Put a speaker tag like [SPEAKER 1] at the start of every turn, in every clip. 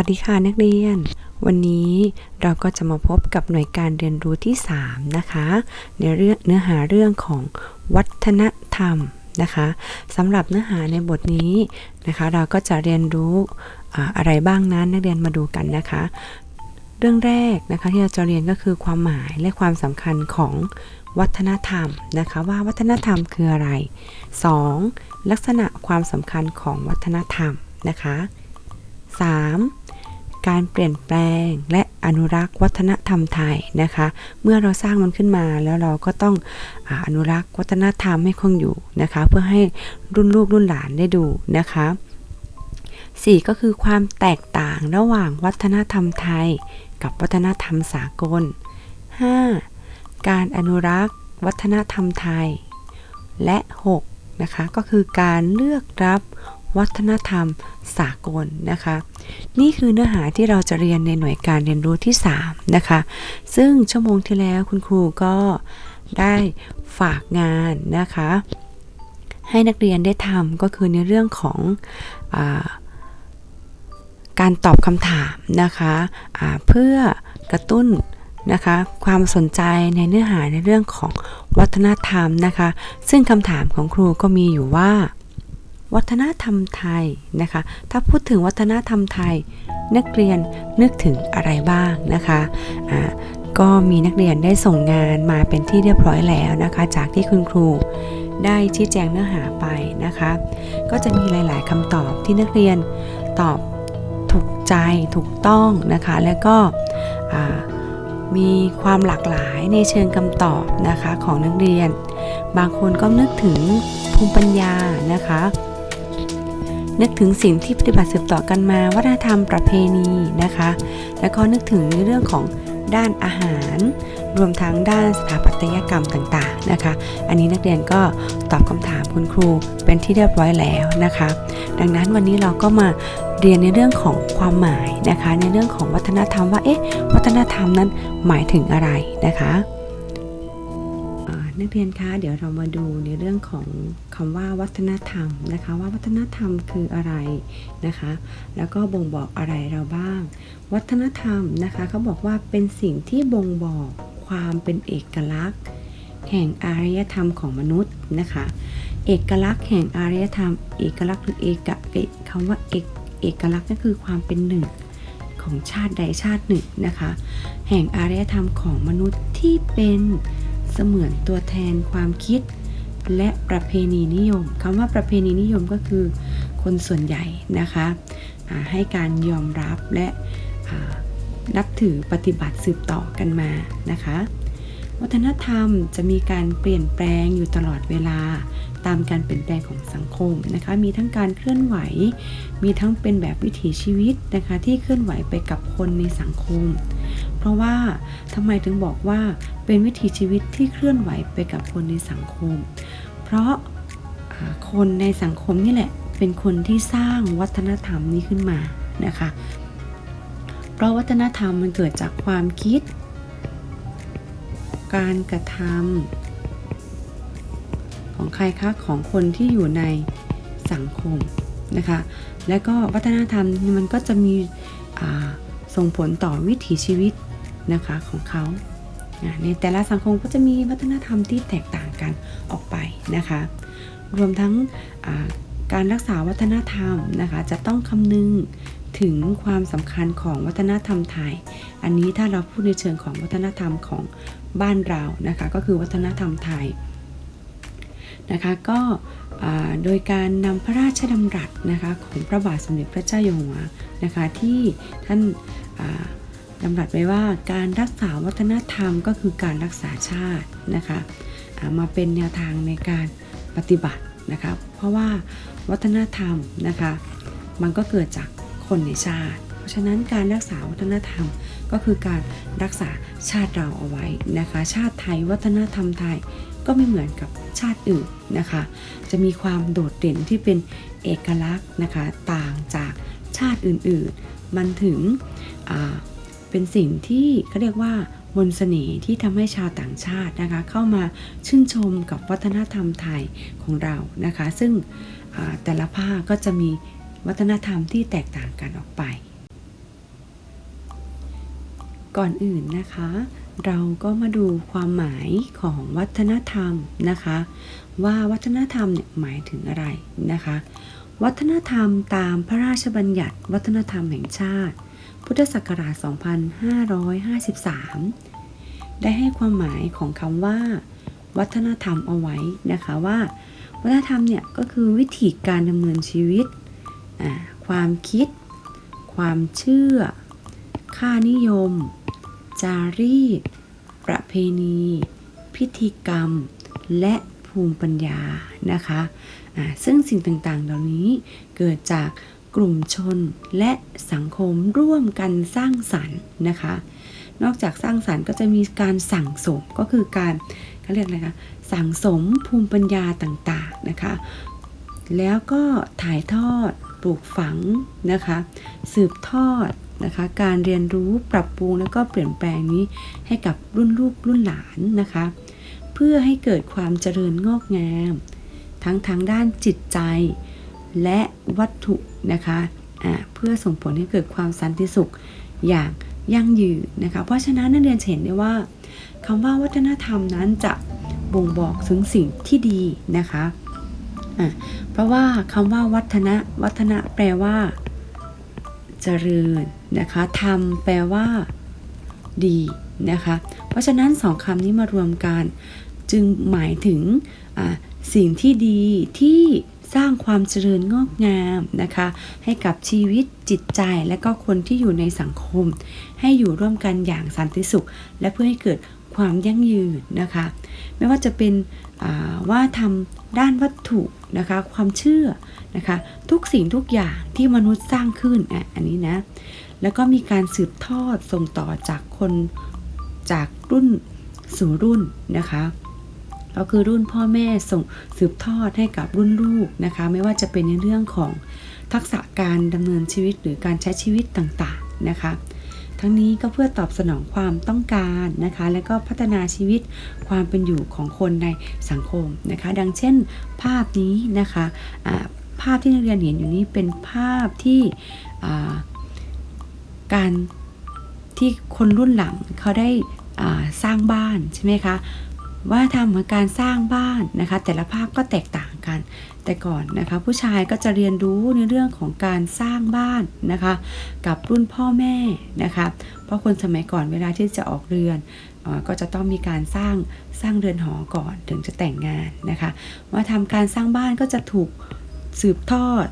[SPEAKER 1] วัสดีค่ะนักเรียน วันนี้เราก็จะมาพบกับหน่วยการเรียนรู้ที่ 3 นะคะ ในเรื่องเนื้อหาเรื่องของวัฒนธรรมนะคะสำหรับเนื้อหาในบทนี้นะคะ เราก็จะเรียนรู้อ่าอะไรบ้างนั้นนักเรียนมาดูกันนะคะ เรื่องแรกนะคะที่เราจะเรียนก็คือความหมายและความสำคัญของวัฒนธรรมนะคะว่าวัฒนธรรมคืออะไร 2. ลักษณะความสำคัญของวัฒนธรรมนะคะ 3. การเปลี่ยนแปลงและอนุรักษ์วัฒนธรรมไทยนะคะ เมื่อเราสร้างมันขึ้นมาแล้วเราก็ต้องอนุรักษ์วัฒนธรรมให้คงอยู่นะคะ เพื่อให้รุ่นลูกรุ่นหลานได้ดูนะคะ 4. ก็คือความแตกต่างระหว่างวัฒนธรรมไทย กับวัฒนธรรมสากล 5. การอนุรักษ์วัฒนธรรมไทย และ 6 นะคะ ก็คือการเลือกรับ วัฒนธรรมสากลนะคะ นี่คือเนื้อหาที่เราจะเรียนในหน่วยการเรียนรู้ที่ 3 นะคะ ซึ่งชั่วโมงที่แล้วคุณครูก็ได้ฝากงานนะคะ ให้นักเรียนได้ทำก็คือในเรื่องของอการตอบคำถามนะคะะเพื่อกระตุ้นนะคะความสนใจในเนื้อหาในเรื่องของวัฒนธรรมนะคะ ซึ่งคำถามของครูก็มีอยู่ว่า วัฒนธรรมไทยนะคะ ถ้าพูดถึงวัฒนธรรมไทย นักเรียนนึกถึงอะไรบ้างนะคะะก็มีนักเรียนได้ส่งงานมาเป็นที่เรียบร้อยแล้วนะคะ จากที่คุณครูได้ชี้แจงเนื้อหาไปนะคะ ก็จะมีหลาย ๆคำตอบที่นักเรียนตอบถูกใจถูกต้องนะคะ แล้วก็มีความหลากหลายในเชิงคำตอบนะคะของนักเรียน บางคนก็นึกถึงภูมิปัญญานะคะ นึกถึงสิ่งที่ปฏิบัติสืบต่อกันมาวัฒนธรรมประเพณีนะคะ แล้วก็นึกถึงในเรื่องของด้านอาหาร รวมทั้งด้านสถาปัตยกรรมต่างๆนะคะ อันนี้นักเรียนก็ตอบคำถามคุณครูเป็นที่เรียบร้อยแล้วนะคะ ดังนั้นวันนี้เราก็มาเรียนในเรื่องของความหมายนะคะ ในเรื่องของวัฒนธรรมว่าเอ๊ะวัฒนธรรมนั้นหมายถึงอะไรนะคะ นักเรียนคะเดี๋ยวเรามาดูในเรื่องของคำว่าวัฒนธรรมนะคะ ว่าวัฒนธรรมคืออะไรนะคะ แล้วก็บ่งบอกอะไรเราบ้าง วัฒนธรรมนะคะเขาบอกว่าเป็นสิ่งที่บ่งบอกความเป็นเอกลักษณ์ แห่งอารยธรรมของมนุษย์นะคะ เอกลักษณ์แห่งอารยธรรม เอกลักษณ์หรือเอกคำว่าเอกเอกลักษณ์ก็คือความเป็นหนึ่งของชาติใดชาติหนึ่งนะคะ แห่งอารยธรรมของมนุษย์ที่เป็น เสมือนตัวแทนความคิด และประเพณีนิยมคำว่าประเพณีนิยมก็คือ คนส่วนใหญ่นะคะให้การยอมรับและนับถือปฏิบัติสืบต่อกันมานะคะ วัฒนธรรมจะมีการเปลี่ยนแปลงอยู่ตลอดเวลา ตามการเปลี่ยนแปลงของสังคมนะคะ มีทั้งการเคลื่อนไหว มีทั้งเป็นแบบวิถีชีวิตนะคะที่เคลื่อนไหวไปกับคนในสังคม เพราะว่าทำไมถึงบอกว่าเป็นวิถีชีวิตที่เคลื่อนไหวไปกับคนในสังคม เพราะคนในสังคมนี่แหละเป็นคนที่สร้างวัฒนธรรมนี้ขึ้นมานะคะ เพราะวัฒนธรรมมันเกิดจากความคิด การกระทำ ของใครคะของคนที่อยู่ในสังคมนะคะ และก็วัฒนธรรมมันก็จะมีส่งผลต่อวิถีชีวิตนะคะของเขา ในแต่ละสังคมก็จะมีวัฒนธรรมที่แตกต่างกันออกไปนะคะ รวมทั้งการรักษาวัฒนธรรมนะคะจะต้องคำนึงถึงความสำคัญของวัฒนธรรมไทย อันนี้ถ้าเราพูดในเชิงของวัฒนธรรมของบ้านเรานะคะก็คือวัฒนธรรมไทย นะคะก็โดยการนำพระราชดำรัสนะคะของพระบาทสมเด็จพระเจ้าอยู่หัวนะคะที่ท่านดำรัสไว้ว่าการรักษาวัฒนธรรมก็คือการรักษาชาตินะคะมาเป็นแนวทางในการปฏิบัตินะคะเพราะว่าวัฒนธรรมนะคะมันก็เกิดจากคนในชาติ เพราะฉะนั้นการรักษาวัฒนธรรมก็คือการรักษาชาติเราเอาไว้นะคะชาติไทยวัฒนธรรมไทย ก็ไม่เหมือนกับชาติอื่นนะคะ จะมีความโดดเด่นที่เป็นเอกลักษณ์นะคะต่างจากชาติอื่นๆ มันถึงเป็นสิ่งที่เขาเรียกว่ามนสเสน่ห์ที่ทำให้ชาวต่างชาตินะคะเข้ามาชื่นชมกับวัฒนธรรมไทยของเรานะคะ ซึ่งแต่ละภาคก็จะมีวัฒนธรรมที่แตกต่างกันออกไป ก่อนอื่นนะคะ เราก็มาดูความหมายของวัฒนธรรมนะคะ ว่าวัฒนธรรมเนี่ยหมายถึงอะไรนะคะ วัฒนธรรมตามพระราชบัญญัติ วัฒนธรรมแห่งชาติ พุทธศักราช 2553 ได้ให้ความหมายของคำว่า วัฒนธรรมเอาไว้นะคะว่า วัฒนธรรมเนี่ยก็คือวิธีการดำเนินชีวิต ความคิด ความเชื่อ ค่านิยม จารีต ประเพณี พิธีกรรม และภูมิปัญญานะคะอ่าซึ่งสิ่งต่างๆ เหล่านี้เกิดจากกลุ่มชนและสังคมร่วมกันสร้างสรรค์นะคะ นอกจากสร้างสรรค์ก็จะมีการสั่งสมก็คือการเขาเรียกอะไรคะสั่งสมภูมิปัญญาต่างๆนะคะแล้วก็ถ่ายทอด ปลูกฝังนะคะ สืบทอด นะคะ การเรียนรู้ปรับปรุงแล้วก็เปลี่ยนแปลงนี้ให้กับรุ่นลูกรุ่นหลานนะคะ เพื่อให้เกิดความเจริญงอกงาม ทั้งทางด้านจิตใจและวัตถุนะคะอ่าเพื่อส่งผลให้เกิดความสันติสุขอย่างยั่งยืนนะคะ เพราะฉะนั้นนักเรียนเห็นได้ว่าคำว่าวัฒนธรรมนั้นจะบ่งบอกถึงสิ่งที่ดีนะคะะเพราะว่าคำว่าวัฒนะ วัฒนะแปลว่า เจริญนะคะธรรมแปลว่าดีนะคะ เพราะฉะนั้นสองคำนี้มารวมกัน จึงหมายถึงสิ่งที่ดีที่สร้างความเจริญงอกงามนะคะ ให้กับชีวิตจิตใจและก็คนที่อยู่ในสังคม ให้อยู่ร่วมกันอย่างสันติสุข และเพื่อให้เกิดความยั่งยืนนะคะ ไม่ว่าจะเป็นอ่าว่าทำด้านวัตถุนะคะ ความเชื่อ นะคะ ทุกสิ่งทุกอย่างที่มนุษย์สร้างขึ้นอะอันนี้นะ แล้วก็มีการสืบทอดส่งต่อจากคนจากรุ่นสู่รุ่นนะคะ ก็คือรุ่นพ่อแม่ส่งสืบทอดให้กับรุ่นลูกนะคะ ไม่ว่าจะเป็นในเรื่องของทักษะการดำเนินชีวิตหรือการใช้ชีวิตต่างๆนะคะ ทั้งนี้ก็เพื่อตอบสนองความต้องการนะคะ และก็พัฒนาชีวิตความเป็นอยู่ของคนในสังคมนะคะ ดังเช่นภาพนี้นะคะอ่า ภาพที่นักเรียนเห็นอยู่นี้เป็นภาพที่าการที่คนรุ่นหลังเขาได้สร้างบ้านใช่ไหมคะว่าทำเหมือนการสร้างบ้านนะคะ แต่ละภาพก็แตกต่างกัน แต่ก่อนนะคะ ผู้ชายก็จะเรียนรู้ในเรื่องของการสร้างบ้านนะคะ กับรุ่นพ่อแม่นะคะ เพราะคนสมัยก่อนเวลาที่จะออกเรือนอก็จะต้องมีการสร้างสร้างเรือนหอก่อนถึงจะแต่งงานนะคะ ว่าทำการสร้างบ้านก็จะถูก สืบทอด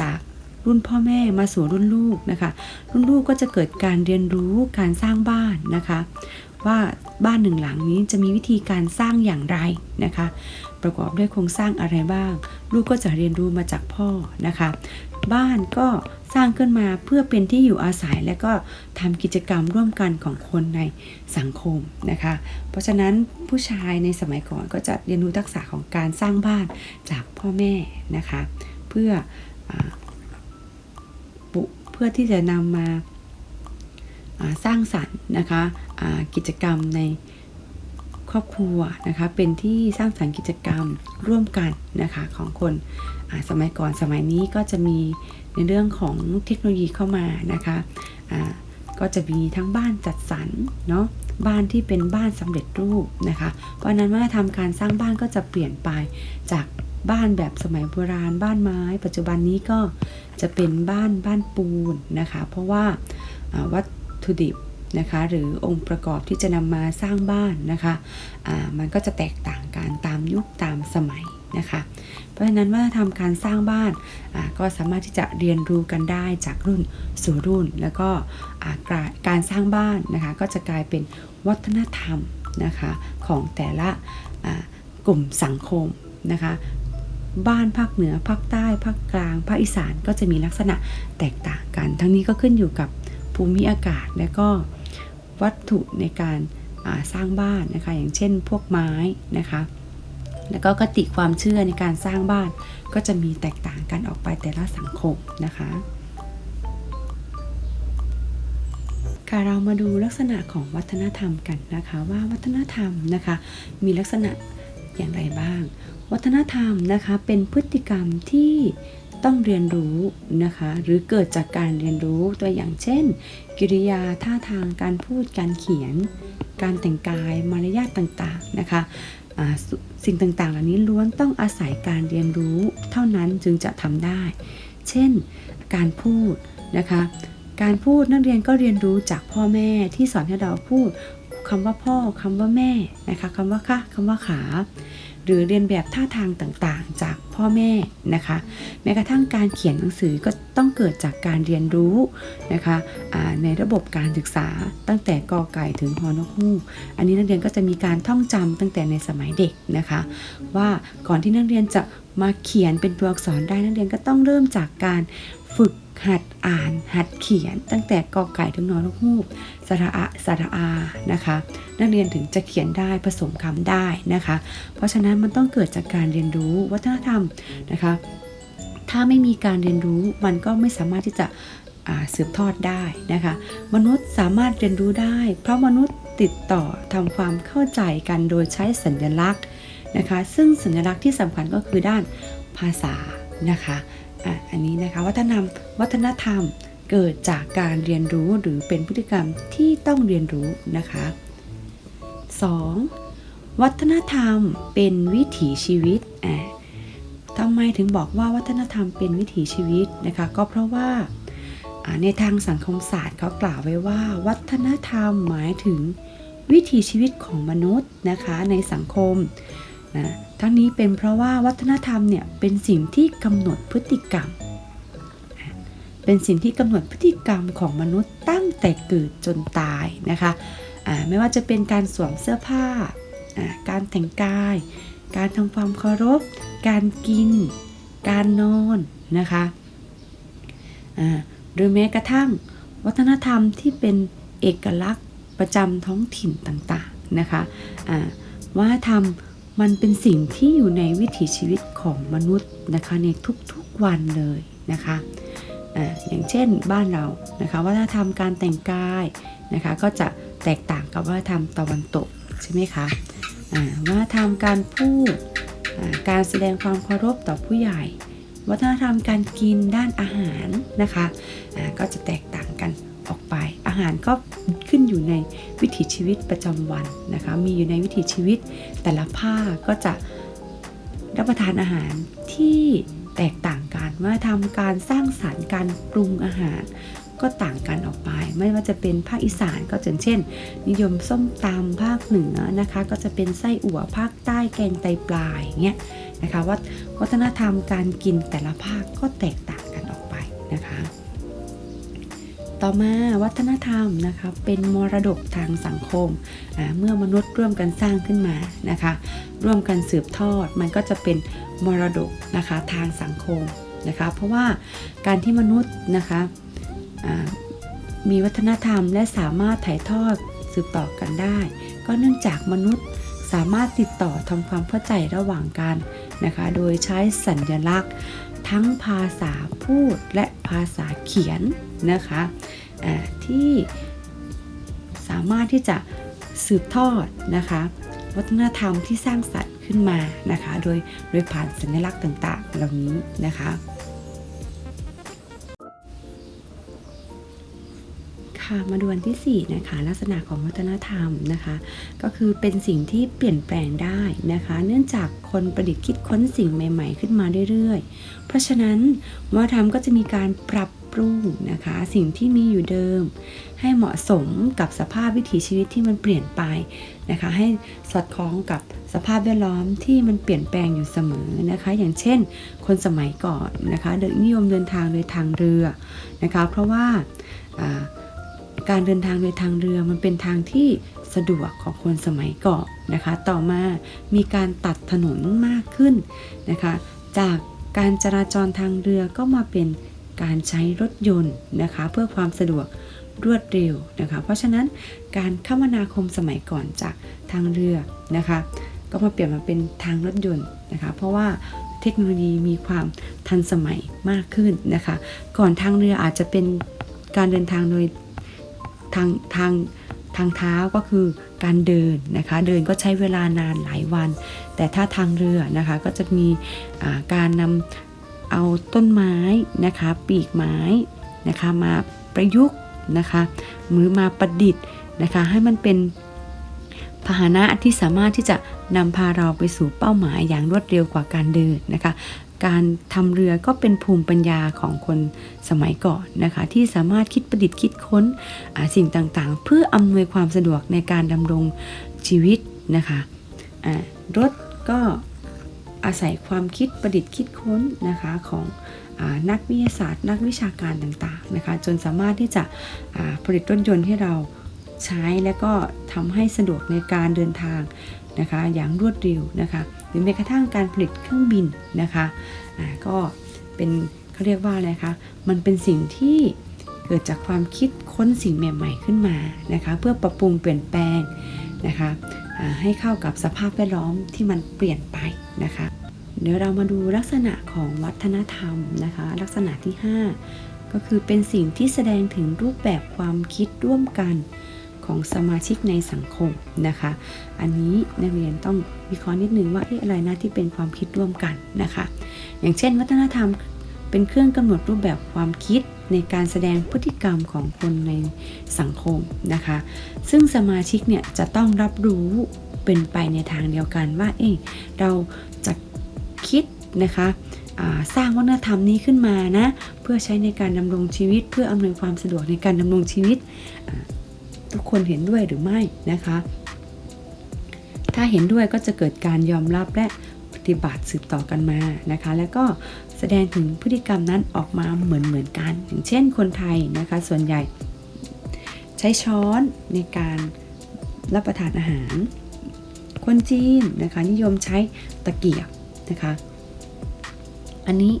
[SPEAKER 1] จากรุ่นพ่อแม่มาสู่รุ่นลูกนะคะ รุ่นลูกก็จะเกิดการเรียนรู้การสร้างบ้านนะคะ ว่าบ้านหนึ่งหลังนี้จะมีวิธีการสร้างอย่างไรนะคะ ประกอบด้วยโครงสร้างอะไรบ้าง ลูกก็จะเรียนรู้มาจากพ่อนะคะ บ้านก็สร้างขึ้นมาเพื่อเป็นที่อยู่อาศัยและก็ทำกิจกรรมร่วมกันของคนในสังคมนะคะ เพราะฉะนั้นผู้ชายในสมัยก่อนก็จะเรียนรู้ทักษะของการสร้างบ้านจากพ่อแม่นะคะ เพื่อบุเพื่อที่จะนำมาสร้างสรรค์นะคะกิจกรรมใน ครอบครัวนะคะ เป็นที่สร้างสรรค์กิจกรรมร่วมกันนะคะของคนสมัยก่อนสมัยนี้ก็จะมีในเรื่องของเทคโนโลยีเข้ามานะคะอ่าก็จะมีทั้งบ้านจัดสรรเนาะบ้านที่เป็นบ้านสำเร็จรูปนะคะ เพราะนั้นวัฒนธรรมการสร้างบ้านก็จะเปลี่ยนไปจากบ้านแบบสมัยโบราณ บ้านไม้ ปัจจุบันนี้ก็จะเป็นบ้านบ้านปูนนะคะ เพราะว่าวัตถุดิบ นะคะหรือองค์ประกอบที่จะนำมาสร้างบ้านนะคะอ่ามันก็จะแตกต่างกันตามยุคตามสมัยนะคะ เพราะฉะนั้นวัฒนธรรมการสร้างบ้านก็สามารถที่จะเรียนรู้กันได้จากรุ่นสู่รุ่น แล้วก็การสร้างบ้านนะคะก็จะกลายเป็นวัฒนธรรมนะคะของแต่ละกลุ่มสังคมนะคะบ้านภาคเหนือภาคใต้ภาคกลางภาคอีสานก็จะมีลักษณะแตกต่างกัน ทั้งนี้ก็ขึ้นอยู่กับภูมิอากาศและก็ วัตถุในการาสร้างบ้านนะคะ อย่างเช่นพวกไม้นะคะ แล้วก็กติความเชื่อในการสร้างบ้านก็จะมีแตกต่างกันออกไปแต่ละสังคมนะคะค่ะเรามาดูลักษณะของวัฒนธรรมกันนะคะ ว่าวัฒนธรรมนะคะ มีลักษณะอย่างไรบ้าง วัฒนธรรมนะคะเป็นพฤติกรรมที่ ต้องเรียนรู้นะคะ หรือเกิดจากการเรียนรู้ตัวอย่างเช่น กิริยาท่าทางการพูดการเขียน การแต่งกายมารยาทต่างๆนะคะอ่าสุสิ่งต่างๆ เหล่านี้ล้วนต้องอาศัยการเรียนรู้เท่านั้นจึงจะทำได้ เช่น การพูดนะคะ การพูดนักเรียนก็เรียนรู้จากพ่อแม่ที่สอนให้เราพูดคำว่าพ่อคำว่าแม่นะคะคำว่าค่ะคำว่าขา หรือเรียนแบบท่าทางต่างๆ จากพ่อแม่นะคะ แม้กระทั่งการเขียนหนังสือก็ต้องเกิดจากการเรียนรู้นะคะในระบบการศึกษาตั้งแต่กอไก่ถึงฮอนกฮูอันนี้นักเรียนก็จะมีการท่องจำตั้งแต่ในสมัยเด็กนะคะ ว่าก่อนที่นักเรียนจะมาเขียนเป็นตัวอักษรได้นักเรียนก็ต้องเริ่มจากการ ฝึกหัดอ่านหัดเขียน ตั้งแต่กอไก่ถึงนอนกฮูกสระอะสระอานะคะ นักเรียนถึงจะเขียนได้ผสมคำได้นะคะ เพราะฉะนั้นมันต้องเกิดจากการเรียนรู้วัฒนธรรมนะคะ ถ้าไม่มีการเรียนรู้มันก็ไม่สามารถที่จะสืบทอดได้นะคะ มนุษย์สามารถเรียนรู้ได้ เพราะมนุษย์ติดต่อทำความเข้าใจกันโดยใช้สัญลักษณ์นะคะ ซึ่งสัญลักษณ์ที่สำคัญก็คือด้านภาษานะคะ อะอันนี้นะคะวัฒนธรรมวัฒนธรรมเกิดจากการเรียนรู้หรือเป็นพฤติกรรมที่ต้องเรียนรู้นะคะ 2. วัฒนธรรมเป็นวิถีชีวิตอะทำไมถึงบอกว่าวัฒนธรรมเป็นวิถีชีวิตนะคะ ก็เพราะว่าอ่าในทางสังคมศาสตร์เขากล่าวไว้ว่า วัฒนธรรมหมายถึงวิถีชีวิตของมนุษย์นะคะในสังคม นะทั้งนี้เป็นเพราะว่าวัฒนธรรมเนี่ยเป็นสิ่งที่กำหนดพฤติกรรม เป็นสิ่งที่กำหนดพฤติกรรมของมนุษย์ตั้งแต่เกิดจนตายนะคะไม่ว่าจะเป็นการสวมเสื้อผ้า การแต่งกาย การทำความเคารพ การกิน การนอนนะคะหรือแม้กระทั่งวัฒนธรรมที่เป็นเอกลักษณ์ประจำท้องถิ่นต่างๆนะคะวัฒนธรรม มันเป็นสิ่งที่อยู่ในวิถีชีวิตของมนุษย์นะคะในทุกๆวันเลยนะคะอ่าอย่างเช่นบ้านเรานะคะวัฒนธรรมการแต่งกายนะคะก็จะแตกต่างกับวัฒนธรรมตะวันตกใช่ไหมคะอ่าวัฒนธรรมการพูดอ่าการแสดงความเคารพต่อผู้ใหญ่ วัฒนธรรมการกินด้านอาหารนะคะอ่าก็จะแตกต่างกันออกไป อาหารก็ขึ้นอยู่ในวิถีชีวิตประจำวันนะคะ มีอยู่ในวิถีชีวิตแต่ละภาคก็จะรับประทานอาหารที่แตกต่างกันว่าทำการสร้างสารรค์การปรุงอาหารก็ต่างกันออกไป ไม่ว่าจะเป็นภาคอีสานก็อย่างเช่น นิยมส้มตำภาคเหนือนะคะ ก็จะเป็นไส้อั่วภาคใต้แกงไตปลาอย่างเงี้ยนะคะว่าวัฒนธรรมการกินแต่ละภาคก็แตกต่างกันออกไปนะคะ ต่อมาวัฒนธรรมนะคะเป็นมรดกทางสังคม เมื่อมนุษย์ร่วมกันสร้างขึ้นมานะคะ ร่วมกันสืบทอดมันก็จะเป็นมรดกนะคะทางสังคมนะคะ เพราะว่าการที่มนุษย์นะคะมีวัฒนธรรมและสามารถถ่ายทอดสืบต่อกันได้ ก็เนื่องจากมนุษย์สามารถติดต่อทำความเข้าใจระหว่างกันนะคะ โดยใช้สัญลักษณ์ ทั้งภาษาพูดและภาษาเขียน นะคะที่สามารถที่จะสืบทอดนะคะวัฒนธรรมที่สร้างสรรค์ขึ้นมานะคะ โดยโดยผ่านสัญลักษณ์ต่างๆ เหล่านี้นะคะ ค่ะมาดูอันที่ 4 นะคะ ลักษณะของวัฒนธรรมนะคะ ก็คือเป็นสิ่งที่เปลี่ยนแปลงได้นะคะ เนื่องจากคนประดิษฐ์คิดค้นสิ่งใหม่ ๆ ขึ้นมาเรื่อยๆ เพราะฉะนั้นวัฒนธรรมก็จะมีการปรับปรุงนะคะ สิ่งที่มีอยู่เดิม ให้เหมาะสมกับสภาพวิถีชีวิตที่มันเปลี่ยนไปนะคะ ให้สอดคล้องกับสภาพแวดล้อมที่มันเปลี่ยนแปลงอยู่เสมอนะคะ อย่างเช่น คนสมัยก่อนนะคะเดินนิยมเดินทางโดยทางเรือนะคะ เพราะว่าอ่า การเดินทางโดยทางเรือมันเป็นทางที่สะดวกของคนสมัยก่อนนะคะ ต่อมามีการตัดถนนมากขึ้นนะคะ จากการจราจรทางเรือก็มาเป็นการใช้รถยนต์นะคะ เพื่อความสะดวกรวดเร็วนะคะ เพราะฉะนั้นการคมนาคมสมัยก่อนจากทางเรือนะคะ ก็มาเปลี่ยนมาเป็นทางรถยนต์นะคะ เพราะว่าเทคโนโลยีมีความทันสมัยมากขึ้นนะคะ ก่อนทางเรืออาจจะเป็นการเดินทางโดย ทางทางทางเท้าก็คือการเดินนะคะ เดินก็ใช้เวลานานหลายวัน แต่ถ้าทางเรือนะคะก็จะมีการนำเอาต้นไม้นะคะ ปีกไม้นะคะมาประยุกต์นะคะมือมาประดิษฐ์นะคะให้มันเป็นพาหนะที่สามารถที่จะนำพาเราไปสู่เป้าหมายอย่างรวดเร็วกว่าการเดินนะคะ การทำเรือก็เป็นภูมิปัญญาของคนสมัยก่อนนะคะ ที่สามารถคิดประดิษฐ์คิดค้นสิ่งต่างๆ เพื่ออำนวยความสะดวกในการดำรงชีวิตนะคะอ่ารถก็อาศัยความคิดประดิษฐ์คิดค้นนะคะของอนักวิทยาศาสตร์ นักวิชาการต่างๆนะคะ จนสามารถที่จะผลิตรถยนต์ให้เราใช้และก็ทำให้สะดวกในการเดินทาง นะคะอย่างรวดเร็วนะคะหรือแม้กระทั่งการผลิตเครื่องบินนะคะอ่าก็เป็นเขาเรียกว่าอะไรคะมันเป็นสิ่งที่เกิดจากความคิดค้นสิ่งใหม่ ๆ ขึ้นมานะคะเพื่อปรับปรุงเปลี่ยนแปลงนะคะให้เข้ากับสภาพแวดล้อมที่มันเปลี่ยนไปนะคะเดี๋ยวเรามาดูลักษณะของวัฒนธรรมนะคะลักษณะที่ 5 ก็คือเป็นสิ่งที่แสดงถึงรูปแบบความคิดร่วมกัน ของสมาชิกในสังคมนะคะ อันนี้นักเรียนต้องวิเคราะห์นิดนึงว่าเอ๊ะอะไรนะที่เป็นความคิดร่วมกันนะคะ อย่างเช่น วัฒนธรรมเป็นเครื่องกำหนดรูปแบบความคิดในการแสดงพฤติกรรมของคนในสังคมนะคะ ซึ่งสมาชิกเนี่ยจะต้องรับรู้เป็นไปในทางเดียวกันว่าเอ๊ะเราจะคิดนะคะสร้างวัฒนธรรมนี้ขึ้นมานะ เพื่อใช้ในการดำรงชีวิต เพื่ออำนวยความสะดวกในการดำรงชีวิต ทุกคนเห็นด้วยหรือไม่นะคะ ถ้าเห็นด้วยก็จะเกิดการยอมรับและปฏิบัติสืบต่อกันมานะคะ แล้วก็แสดงถึงพฤติกรรมนั้นออกมาเหมือนเหมือนกัน อย่างเช่นคนไทยนะคะ ส่วนใหญ่ใช้ช้อนในการรับประทานอาหาร คนจีนนะคะนิยมใช้ตะเกียบนะคะ อันนี้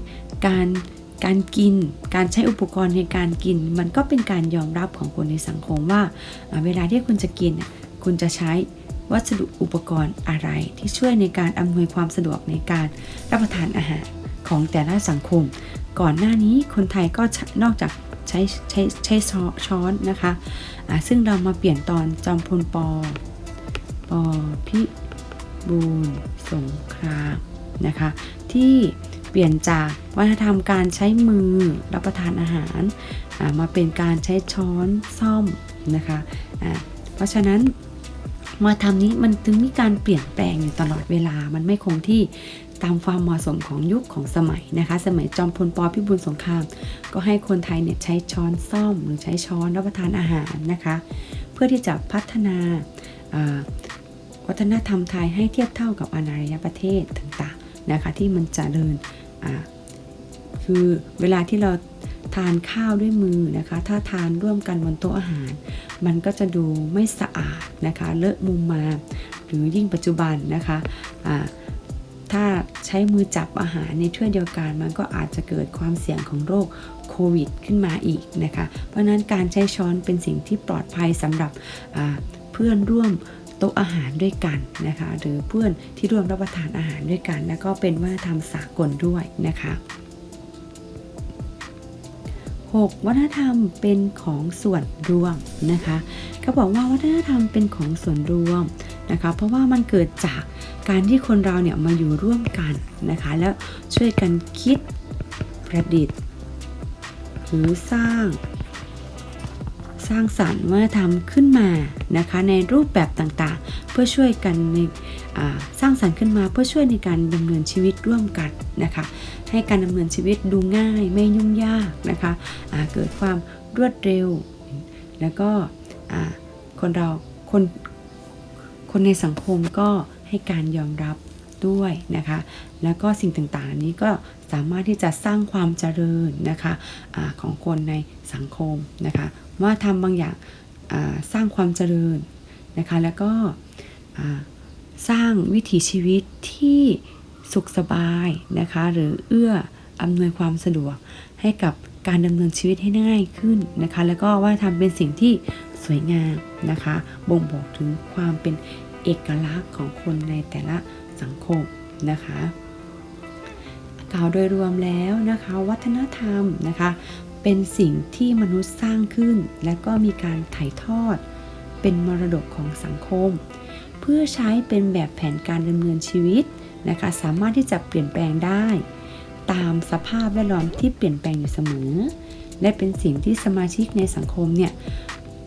[SPEAKER 1] การ การกิน การใช้อุปกรณ์ในการกิน มันก็เป็นการยอมรับของคนในสังคมว่า เวลาที่คุณจะกิน คุณจะใช้วัสดุอุปกรณ์อะไรที่ช่วยในการอำนวยความสะดวกในการรับประทานอาหารของแต่ละสังคม ก่อนหน้านี้คนไทยก็นอกจากใช้ใช้ใช้ช้อนนะคะอ่าซึ่งเรามาเปลี่ยนตอนจอมพลปอปอพิบูลสงครามนะคะที่ เปลี่ยนจากวัฒนธรรมการใช้มือรับประทานอาหารมาเป็นการใช้ช้อนซ่อมนะคะอ่าเพราะฉะนั้นวัฒนธรรมนี้มันถึงมีการเปลี่ยนแปลงอยู่ตลอดเวลา มันไม่คงที่ตามความเหมาะสมของยุคของสมัยนะคะ สมัยจอมพลปพิบูลสงคราม ก็ให้คนไทยเนี่ยใช้ช้อนซ่อมหรือใช้ช้อนรับประทานอาหารนะคะ เพื่อที่จะพัฒนาวัฒนธรรมไทยให้เทียบเท่ากับอาณาประประเทศต่างๆนะคะที่มันจเจริญ อ่าคือเวลาที่เราทานข้าวด้วยมือนะคะ ถ้าทานร่วมกันบนโต๊ะอาหาร มันก็จะดูไม่สะอาดนะคะ เลอะมุมมา หรือยิ่งปัจจุบันนะคะอ่าถ้าใช้มือจับอาหารในถ้วยเดียวกัน มันก็อาจจะเกิดความเสี่ยงของโรคโควิดขึ้นมาอีกนะคะ เพราะนั้นการใช้ช้อนเป็นสิ่งที่ปลอดภัยสำหรับเพื่อนร่วม โต๊ะอาหารด้วยกันนะคะ หรือเพื่อนที่ร่วมรับประทานอาหารด้วยกัน แล้วก็เป็นวัฒนธรรมสากลด้วยนะคะ 6. วัฒนธรรมเป็นของส่วนรวมนะคะเขาบอกว่าวัฒนธรรมเป็นของส่วนรวมนะคะ เพราะว่ามันเกิดจากการที่คนเราเนี่ยมาอยู่ร่วมกันนะคะ แล้วช่วยกันคิดประดิษฐ์ หรือสร้าง สร้างสรรค์วัฒนธรรมขึ้นมานะคะในรูปแบบต่างๆ เพื่อช่วยกันในสร้างสรรค์ขึ้นมาเพื่อช่วยในการดำเนินชีวิตร่วมกันนะคะให้การดำเนินชีวิตดูง่ายไม่ยุ่งยากนะคะอ่าเกิดความรวดเร็ว แล้วก็คนเราคนคนในสังคมก็ให้การยอมรับด้วยนะคะ แล้วก็สิ่งต่างๆนี้ก็ สามารถที่จะสร้างความเจริญนะคะอาของคนในสังคมนะคะว่าทำบางอย่างสร้างความเจริญนะคะแล้วก็สร้างวิถีชีวิตที่สุขสบายนะคะหรือเอื้ออำนวยความสะดวกให้กับการดำเนินชีวิตให้ง่ายขึ้นนะคะแล้วก็ว่าทำเป็นสิ่งที่สวยงามนะคะบ่งบอกถึงความเป็นเอกลักษณ์ของคนในแต่ละสังคมนะคะ กล่าวโดยรวมแล้วนะคะ วัฒนธรรมนะคะ เป็นสิ่งที่มนุษย์สร้างขึ้น และก็มีการถ่ายทอด เป็นมรดกของสังคม เพื่อใช้เป็นแบบแผนการดำเนินชีวิตนะคะ สามารถที่จะเปลี่ยนแปลงได้ ตามสภาพแวดล้อมที่เปลี่ยนแปลงอยู่เสมอ และเป็นสิ่งที่สมาชิกในสังคมเนี่ย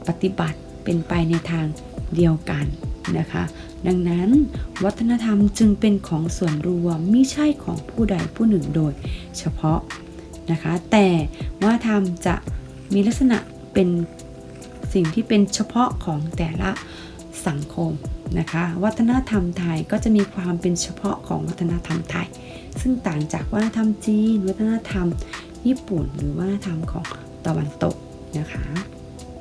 [SPEAKER 1] ปฏิบัติเป็นไปในทางเดียวกันนะคะ ดังนั้น วัฒนธรรมจึงเป็นของส่วนรวมไม่ใช่ของผู้ใดผู้หนึ่งโดย เฉพาะนะคะ แต่วัฒนธรรมจะมีลักษณะเป็นสิ่งที่เป็นเฉพาะของแต่ละสังคมนะคะ วัฒนธรรมไทยก็จะมีความเป็นเฉพาะของวัฒนธรรมไทย ซึ่งต่างจากวัฒนธรรมจีน วัฒนธรรมญี่ปุ่น หรือวัฒนธรรมของตะวันตกนะคะ